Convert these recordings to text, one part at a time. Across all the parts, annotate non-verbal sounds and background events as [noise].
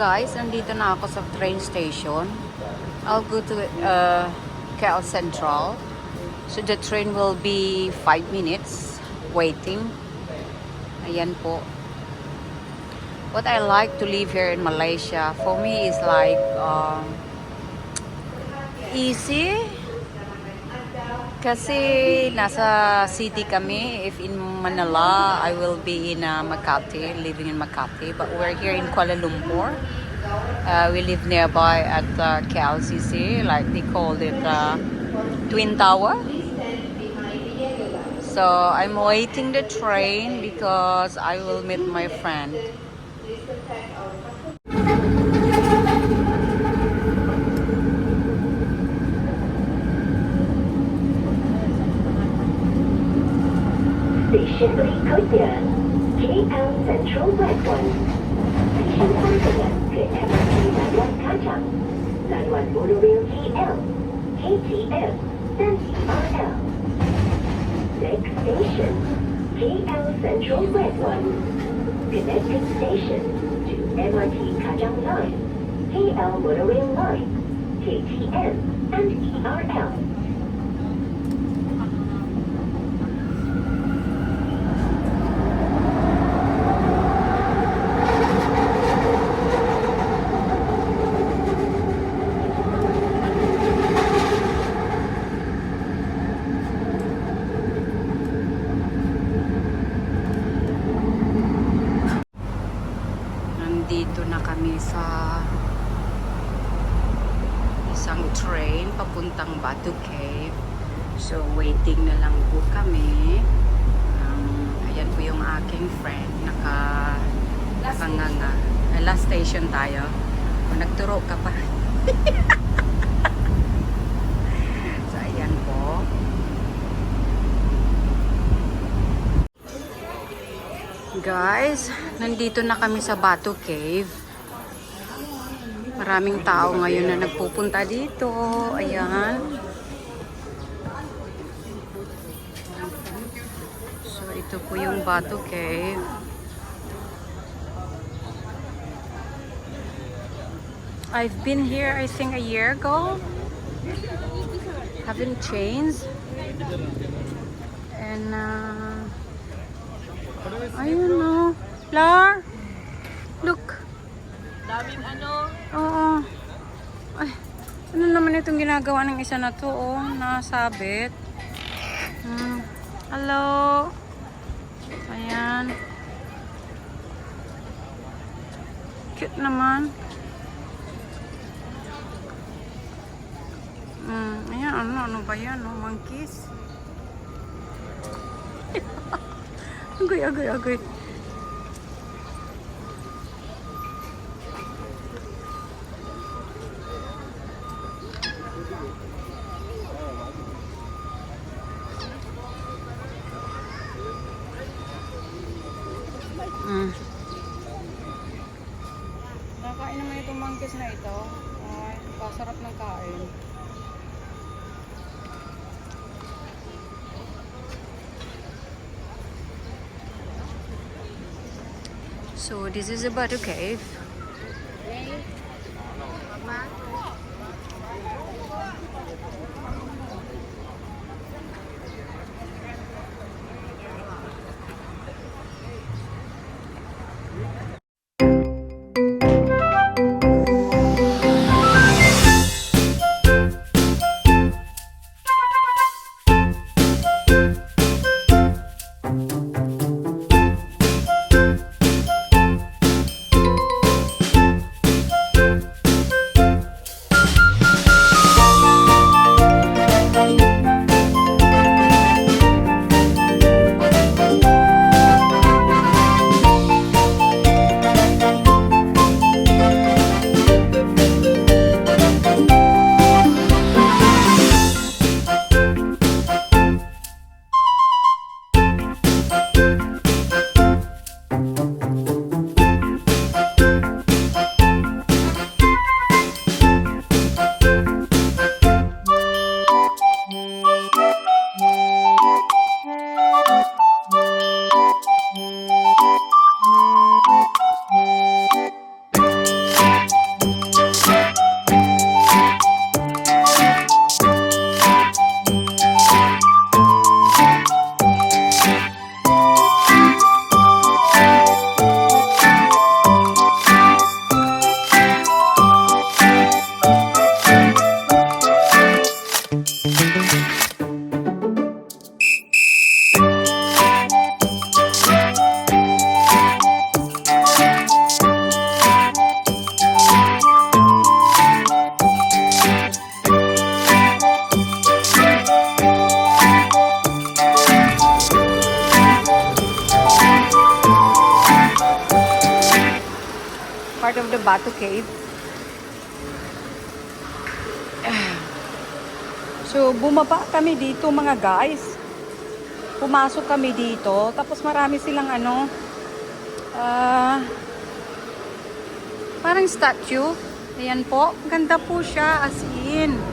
guys, nandito na ako sa train station. I'll go to uh, KL Central. So the train will be 5 minutes waiting. Ayan po. What I like to live here in Malaysia, for me is like um, easy. Kasi nasa city kami. If in Manila, I will be in uh, Makati, living in Makati. But we're here in Kuala Lumpur. Uh, we live nearby at uh, KLCC, like they called it uh, Twin Tower. So I'm waiting the train because I will meet my friend. Station berikutnya KL Central ke MRT Monorail KL, KTM, ERL. Next station, KL Central. Connecting station to MRT Line, KL Monorail Line, KTM, and ERL. Cave. So, waiting na lang po kami. Um, ayan po yung aking friend. Naka, nakanganga. Ay, last station tayo. O, nagturo ka pa. [laughs] so, ayan po. Guys, nandito na kami sa Batu Cave. Maraming tao ngayon na nagpupunta dito. Ayan. So, ito po yung Batu Cave. I've been here, I think, a year ago. Haven't changed. And, uh, Ayun no. Lar! Look. Daming ano, Oo. Ay, ano naman itong ginagawa ng isa na to, oh, nasabit. Hmm. Hello. Ayan. Cute naman. Hmm, ayan, ano, ano ba yan, oh, monkeys? [laughs] agoy, agoy, agoy. So this is a Batu cave. part of the Batu cave. Bumaba kami dito mga guys. Pumasok kami dito. Tapos marami silang ano, ah, parang statue. Ayan po. Ganda po siya as in.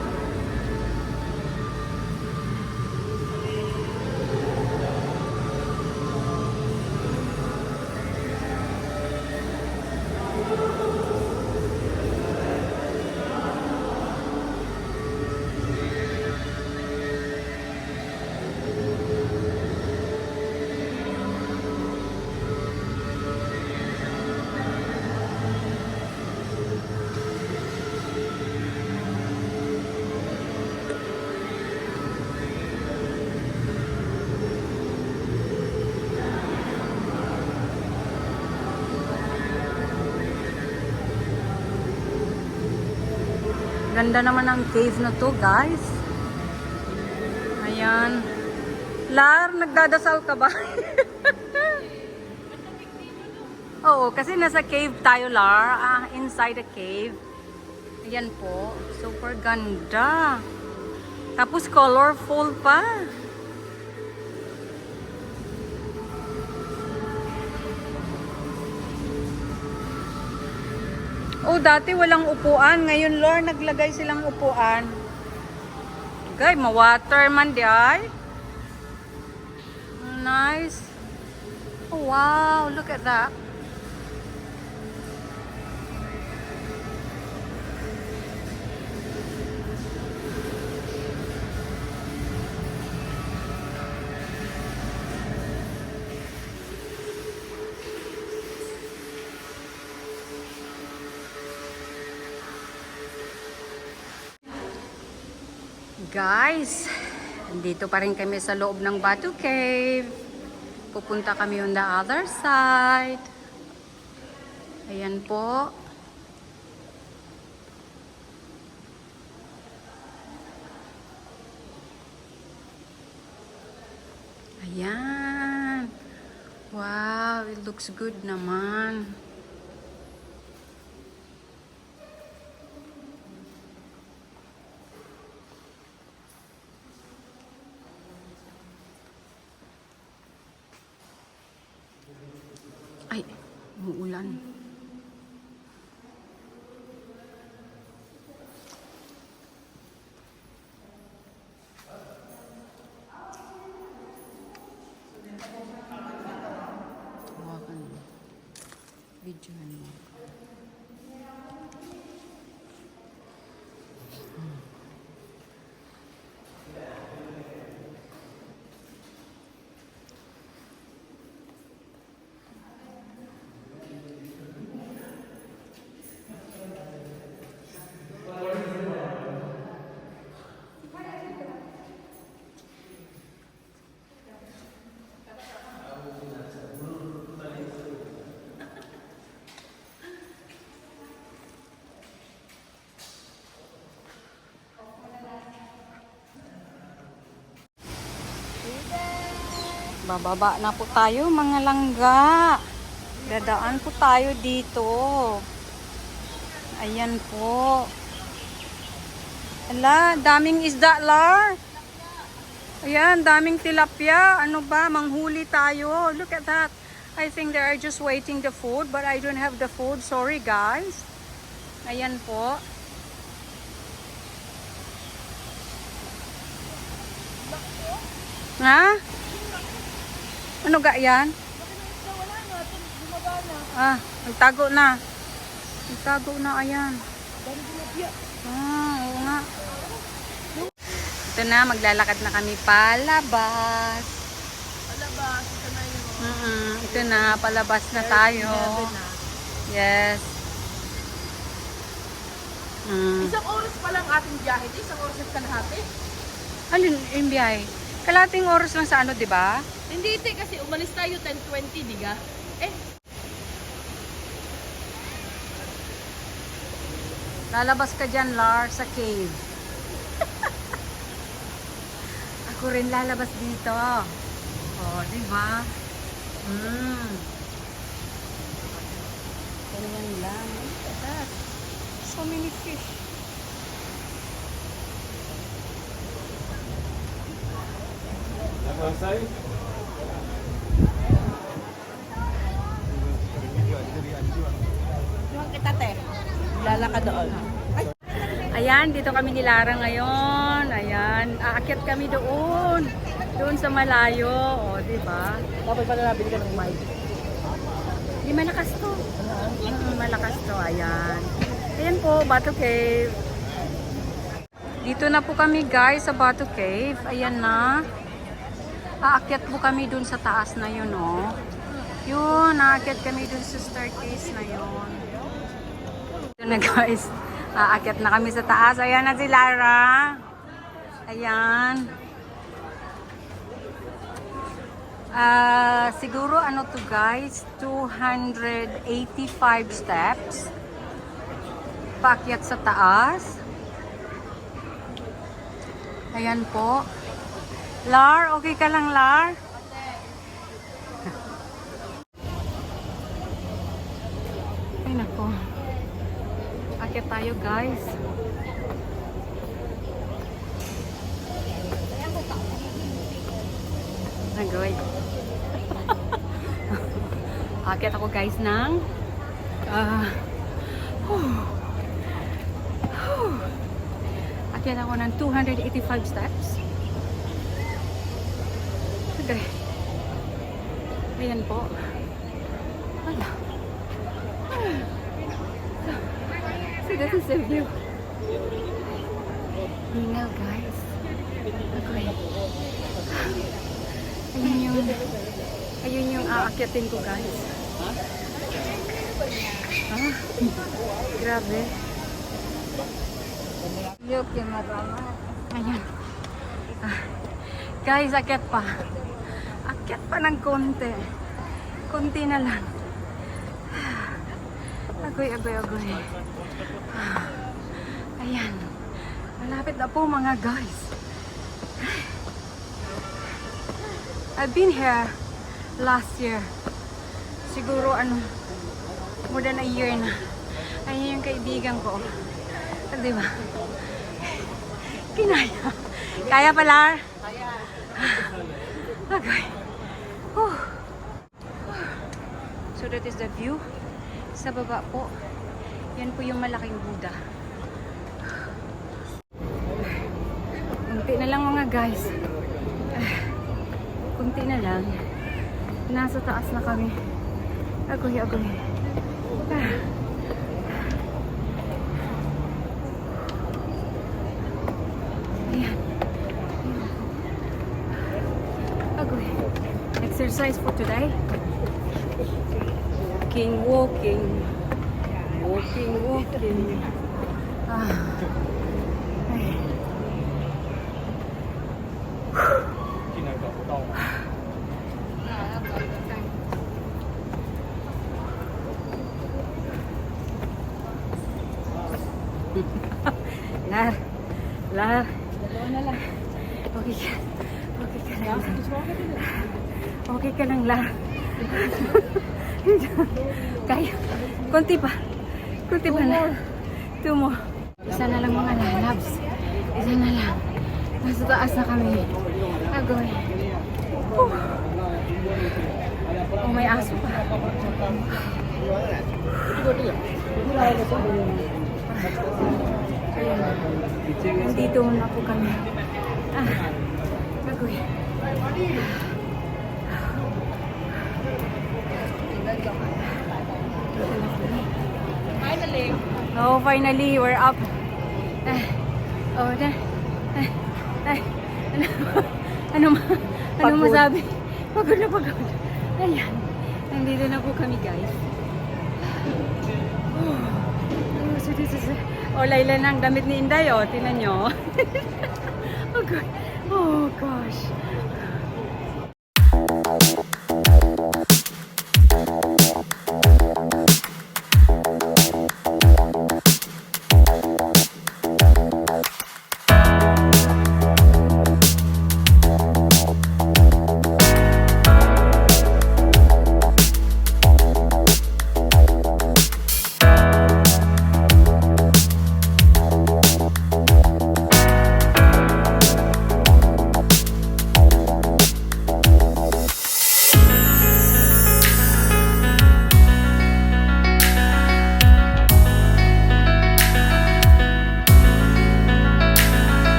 Ganda naman ang cave na to, guys. Ayan. Lar, nagdadasal ka ba? [laughs] Oo, kasi nasa cave tayo, Lar. Ah, inside the cave. Ayan po. Super ganda. Tapos colorful pa. Oh, dati walang upuan. Ngayon, Lord, naglagay silang upuan. Gay, ma-water man di ay. Nice. Oh, wow, look at that. Guys, dito pa rin kami sa loob ng Batu Cave. Pupunta kami on the other side. Ayan po. Ayan. Wow, it looks good naman. Ay, umuulan. Hawakan mo. Videohan mo. Bababa na po tayo mga langga. Dadaan po tayo dito. Ayan po. Ala, daming isda, Lar. Ayan, daming tilapia. Ano ba, manghuli tayo. Look at that. I think they are just waiting the food, but I don't have the food. Sorry, guys. Ayan po. Ha? Ano ga yan? Ah, nagtago na. Nagtago na, ayan. Ah, oo nga. Ito na, maglalakad na kami palabas. Palabas, ito na yun. Mm ito na, palabas na tayo. Yes. Mm. Isang oras pa lang ating biyahe. Isang oras at kalahati. Alin, yung biyahe? Kalating oras lang sa ano, di ba? Hindi, ite, kasi umalis tayo 10.20, di ga? Eh, Lalabas ka dyan, Lar, sa cave. [laughs] Ako rin lalabas dito. Oh, di ba? Mm. Ganyan lang. Look at that. So many fish. Yung kita, te. Lalaka doon. Ayan, dito kami ni Lara ngayon. Ayan, aakyat kami doon. Doon sa malayo. O, di ba? Dapat pala nabili ka ng mic. Di malakas to. Mm, malakas to. Ayan. Ayan po, Bato Cave. Dito na po kami guys sa Bato Cave. Ayan na. Aakyat po kami dun sa taas na yun, oh. Yun, aakyat kami dun sa staircase na yun. Ito na guys. Aakyat na kami sa taas. Ayan na si Lara. Ayan. Ah, siguro ano to guys, 285 steps. Paakyat sa taas. Ayan po. Lar, okay ka lang, Lar? Ay, nako. Akyat tayo, guys. Nagoy. [laughs] Akyat ako, guys, ng... ah Akyat ako ng 285 steps. Okay. Ayan po. Wala. So, this is the view. Hingal, guys. Okay. Ayun yung... Ayun yung aakyatin ko, guys. Ah, grabe. Ayan. Ah, guys, akyat pa. Akyat pa ng konti. Konti na lang. Agoy, agoy, agoy. Ayan. Malapit na po mga guys. I've been here last year. Siguro ano, more than a year na. Ayun yung kaibigan ko. Di ba? Kinaya. Kaya pala? Kaya. Okay. Whew. So that is the view. Sa baba po, yan po yung malaking Buddha. Kunti na lang mga guys. Kunti na lang. Nasa taas na kami. Agoy, agoy. Ah. Exercise for today. Walking, walking. Walking, walking. Ah. Okay ka lang, Lar. Kaya. Kunti pa. Kunti pa na. Two more. Isa na lang mga lalabs. Isa na lang. Nasa taas na kami. Agoy. Whew. Oh, may aso pa. Ayan. Nandito na po kami. Ah, agoy. Finally. Oh, finally, we're up. Ah, oh, na. Ay, ay, ano, [laughs] ano, ma- ano Pagod. masabi? Pagod na pagod. Ayan. Nandito na po kami, guys. Oh, so this is, oh, Layla na ang damit ni Inday, oh. Tinan nyo. [laughs] oh, God. Oh, gosh.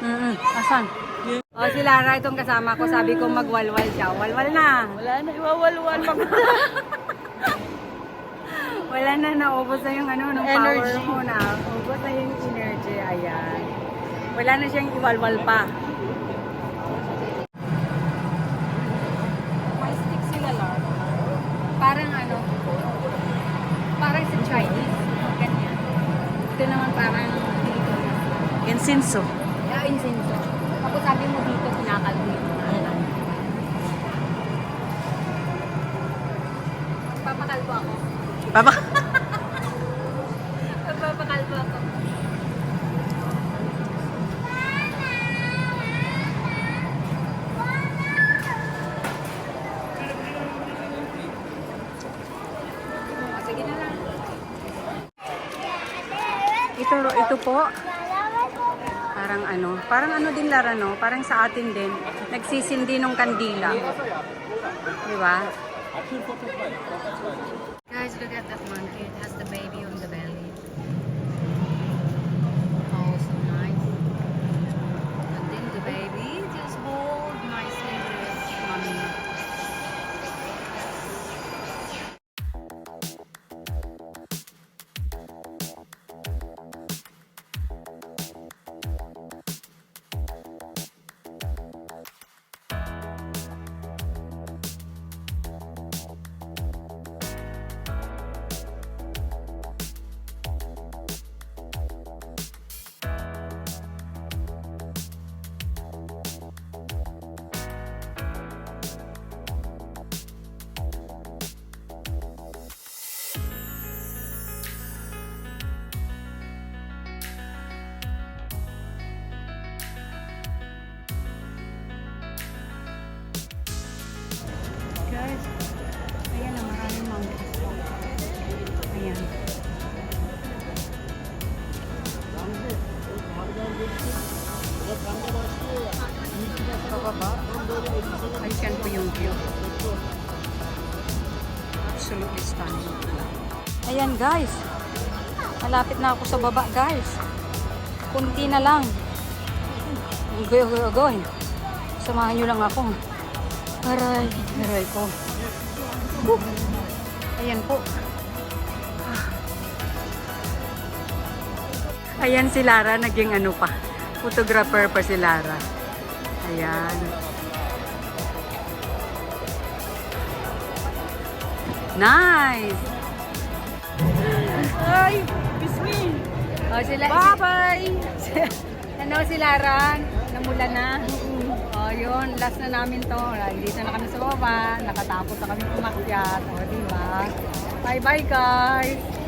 Mm-mm. Asan? O, si Lara itong kasama ko. Sabi ko magwalwal siya. Walwal na. Wala na, iwawalwan pa. [laughs] Wala na, naubos na yung ano, nung Energy. power mo na. Ubos na yung energy. Ayan. Wala na siyang iwalwal pa. Papa. [laughs] Papakalbo ako. Sige na lang. Ito, ito po, Parang ano, parang ano din Lara, no? Parang sa atin din. Nagsisindi ng kandila. Di ba? Guys, look at that Guys, ayan na maraming monkeys po. Ayan. Ayan po yung view. Absolutely stunning. Ayan guys. Malapit na ako sa baba guys. Kunti na lang. Go, go, go. Samahan nyo lang ako. Aray, aray ko. Woo! Ayan po. Ah. Ayan si Lara, naging ano pa. Photographer pa si Lara. Ayan. Nice! Ay, kiss me! Oh, sila, Bye-bye! [laughs] ano si Lara? Namula na. Yun. Last na namin to. Dito na kami sa baba. Nakatapos na kami umakyat. O, di ba? Bye-bye, guys!